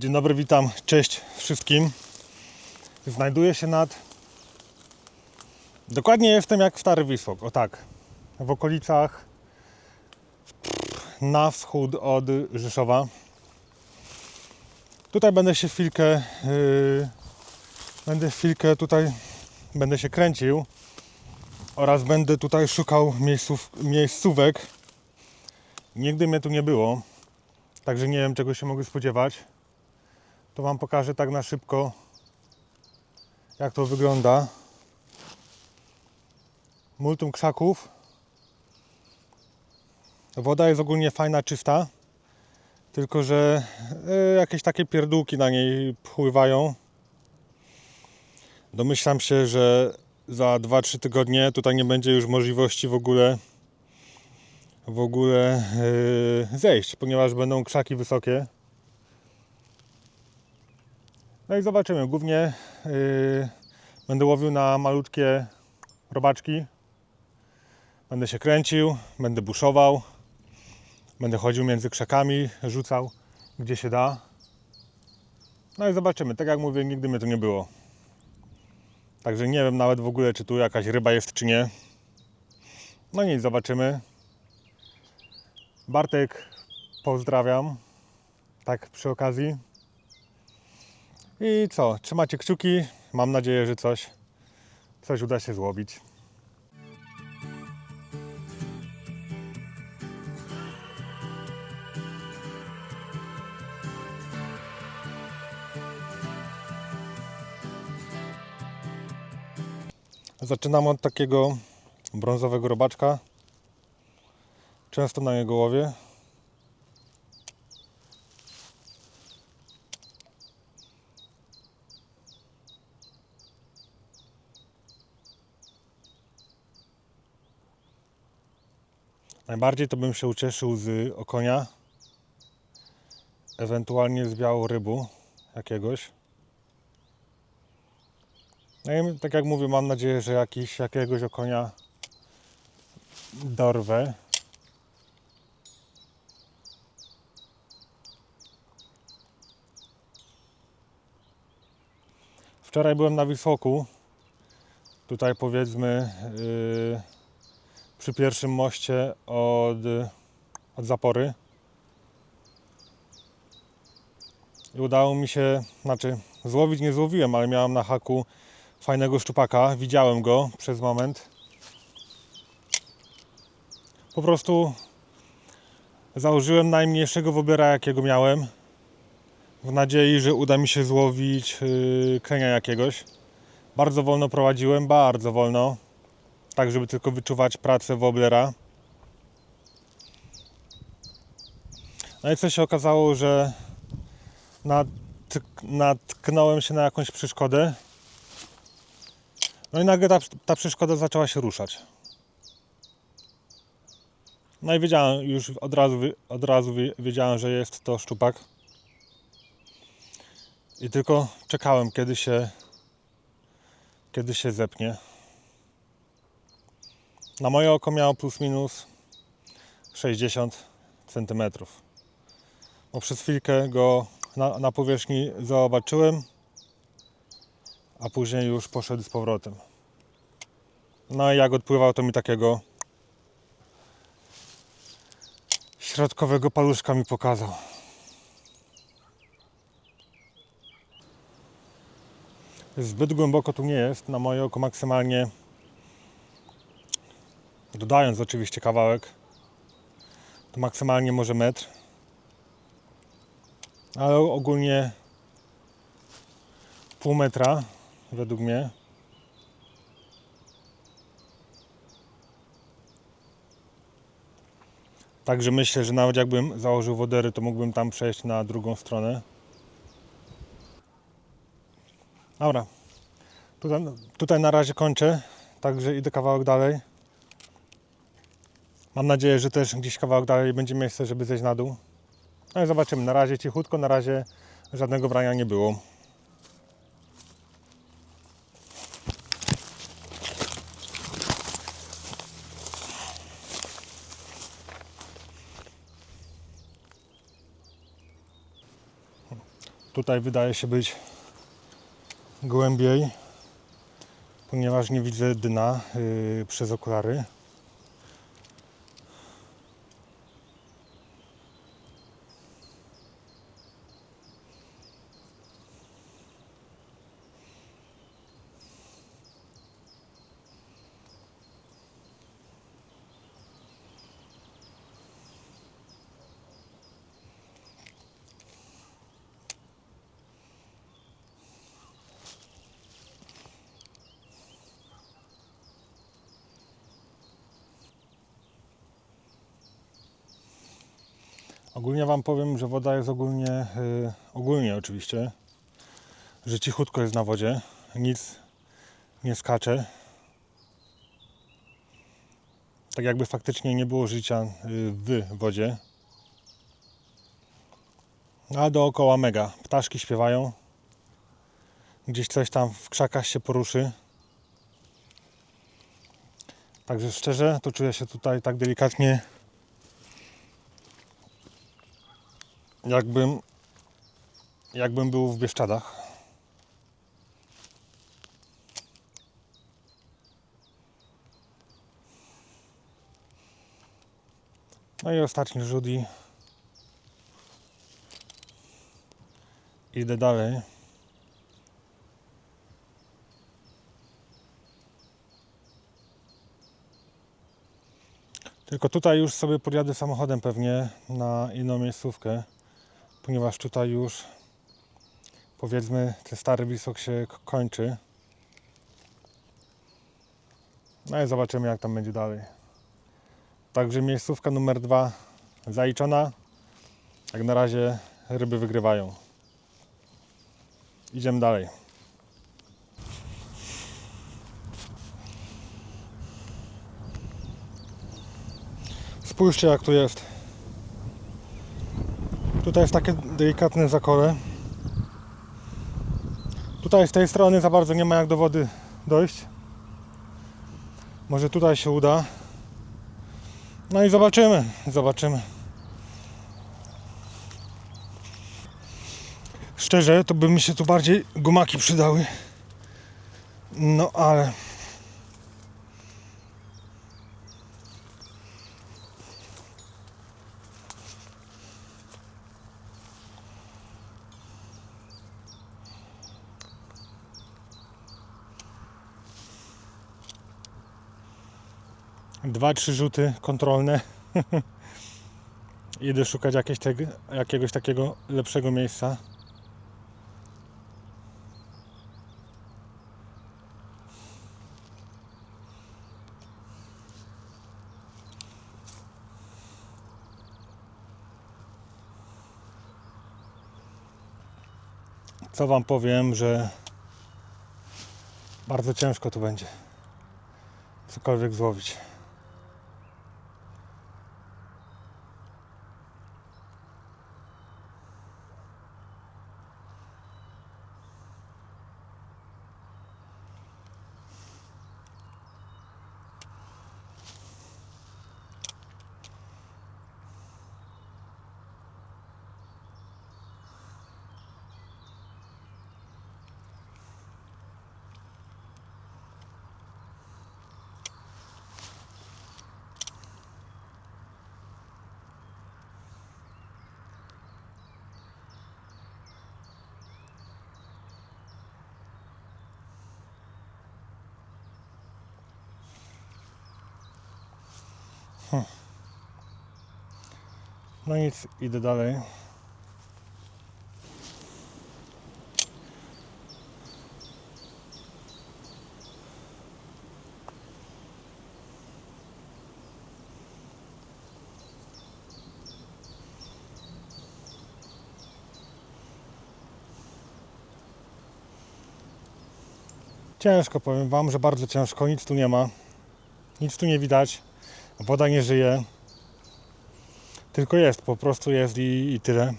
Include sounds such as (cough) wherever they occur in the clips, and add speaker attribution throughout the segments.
Speaker 1: Dzień dobry, witam, cześć wszystkim. Znajduję się nad. Dokładnie jestem jak w Stary Wisłok, o tak. W okolicach na wschód od Rzeszowa. Tutaj będę się chwilkę. Yy, będę chwilkę tutaj. Będę się kręcił oraz będę tutaj szukał miejsców, miejscówek. Nigdy mnie tu nie było, także nie wiem czego się mogę spodziewać. To Wam pokażę tak na szybko, jak to wygląda. Multum krzaków. Woda jest ogólnie fajna, czysta, tylko że e, jakieś takie pierdółki na niej pływają. Domyślam się, że za 2-3 tygodnie tutaj nie będzie już możliwości w ogóle w ogóle yy, zejść, ponieważ będą krzaki wysokie. No i zobaczymy. Głównie yy, będę łowił na malutkie robaczki. Będę się kręcił, będę buszował, będę chodził między krzakami, rzucał gdzie się da. No i zobaczymy. Tak jak mówię, nigdy mnie tu nie było. Także nie wiem nawet w ogóle, czy tu jakaś ryba jest, czy nie. No nic, zobaczymy. Bartek, pozdrawiam. Tak przy okazji. I co? Trzymacie kciuki. Mam nadzieję, że coś, coś uda się złowić. Zaczynam od takiego brązowego robaczka. Często na niego łowię. Najbardziej to bym się ucieszył z okonia, ewentualnie z białorybu jakiegoś. No i tak jak mówię, mam nadzieję, że jakiś, jakiegoś okonia dorwę. Wczoraj byłem na Wisłoku. Tutaj powiedzmy yy, przy pierwszym moście od, od zapory. I udało mi się, znaczy złowić nie złowiłem, ale miałem na haku fajnego szczupaka. Widziałem go przez moment. Po prostu założyłem najmniejszego wobiera, jakiego miałem. W nadziei, że uda mi się złowić yy, krenia jakiegoś. Bardzo wolno prowadziłem, bardzo wolno. Tak, żeby tylko wyczuwać pracę woblera. No i co się okazało, że natk- natknąłem się na jakąś przeszkodę. No i nagle ta, ta przeszkoda zaczęła się ruszać. No i wiedziałem, już od razu, od razu wi- wiedziałem, że jest to szczupak. I tylko czekałem, kiedy się, kiedy się zepnie. Na moje oko miało plus minus 60 cm. Bo przez chwilkę go na, na powierzchni zobaczyłem, a później już poszedł z powrotem. No i jak odpływał, to mi takiego środkowego paluszka mi pokazał. Zbyt głęboko tu nie jest. Na moje oko maksymalnie dodając oczywiście kawałek to maksymalnie może metr ale ogólnie pół metra według mnie Także myślę, że nawet jakbym założył wodery, to mógłbym tam przejść na drugą stronę. Dobra. Tutaj, tutaj na razie kończę, także idę kawałek dalej. Mam nadzieję, że też gdzieś kawałek dalej będzie miejsce, żeby zejść na dół. No i zobaczymy. Na razie cichutko, na razie żadnego brania nie było. Tutaj wydaje się być głębiej, ponieważ nie widzę dna yy, przez okulary. Ogólnie Wam powiem, że woda jest ogólnie, yy, ogólnie oczywiście, że cichutko jest na wodzie, nic nie skacze. Tak jakby faktycznie nie było życia yy, w wodzie. A dookoła mega. Ptaszki śpiewają. Gdzieś coś tam w krzakach się poruszy. Także szczerze, to czuję się tutaj tak delikatnie jakbym jakbym był w Bieszczadach. No i ostatni rzut idę dalej. Tylko tutaj już sobie podjadę samochodem pewnie na inną miejscówkę ponieważ tutaj już powiedzmy ten stary wisok się kończy. No i zobaczymy jak tam będzie dalej. Także miejscówka numer dwa zaliczona. Jak na razie ryby wygrywają. Idziemy dalej. Spójrzcie jak tu jest. Tutaj jest takie delikatne zakole. Tutaj z tej strony za bardzo nie ma jak do wody dojść. Może tutaj się uda. No i zobaczymy, zobaczymy. Szczerze, to by mi się tu bardziej gumaki przydały. No ale dwa, trzy rzuty kontrolne. (laughs) Idę szukać jakieś tego, jakiegoś takiego lepszego miejsca. Co Wam powiem, że bardzo ciężko tu będzie cokolwiek złowić. No nic, idę dalej. Ciężko, powiem Wam, że bardzo ciężko, nic tu nie ma. Nic tu nie widać. Woda nie żyje. Tylko jest, po prostu jest i, i tyle.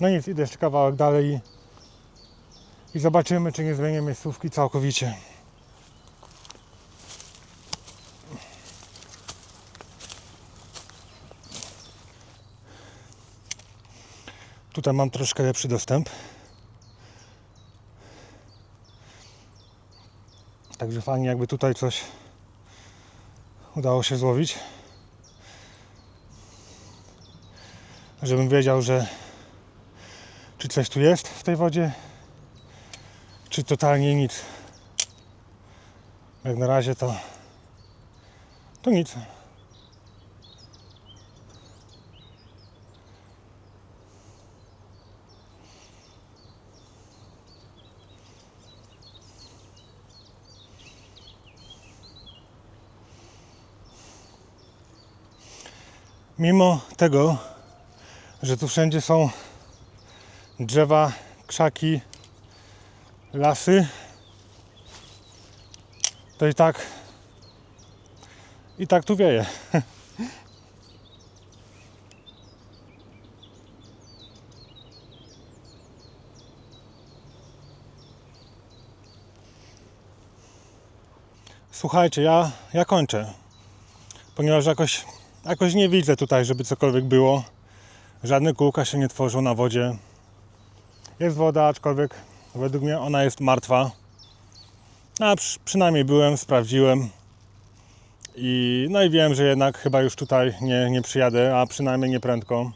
Speaker 1: No nic, idę jeszcze kawałek dalej i, i zobaczymy, czy nie zmienię miejscówki całkowicie. Tutaj mam troszkę lepszy dostęp. Także fajnie jakby tutaj coś udało się złowić. Żebym wiedział, że czy coś tu jest w tej wodzie, czy totalnie nic. Jak na razie to to nic. Mimo tego, że tu wszędzie są drzewa, krzaki, lasy, to i tak i tak tu wieje. (laughs) Słuchajcie, ja, ja kończę, ponieważ jakoś, jakoś nie widzę tutaj, żeby cokolwiek było. Żadne kółka się nie tworzą na wodzie. Jest woda, aczkolwiek według mnie ona jest martwa. A przy, przynajmniej byłem, sprawdziłem. I, no i wiem, że jednak chyba już tutaj nie, nie przyjadę, a przynajmniej nie prędko.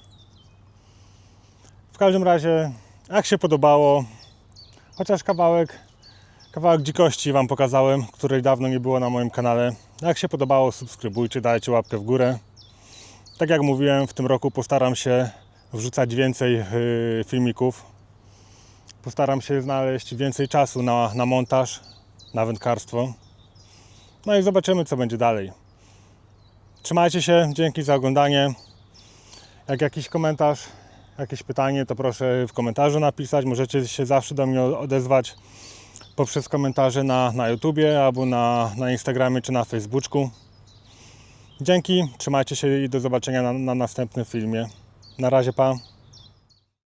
Speaker 1: W każdym razie, jak się podobało, chociaż kawałek, kawałek dzikości Wam pokazałem, której dawno nie było na moim kanale. Jak się podobało, subskrybujcie, dajcie łapkę w górę. Tak jak mówiłem, w tym roku postaram się wrzucać więcej yy, filmików. Postaram się znaleźć więcej czasu na, na montaż, na wędkarstwo. No i zobaczymy, co będzie dalej. Trzymajcie się, dzięki za oglądanie. Jak jakiś komentarz, jakieś pytanie, to proszę w komentarzu napisać. Możecie się zawsze do mnie odezwać poprzez komentarze na, na YouTubie albo na, na Instagramie czy na Facebooku. Dzięki, trzymajcie się i do zobaczenia na, na następnym filmie. Na razie, pa.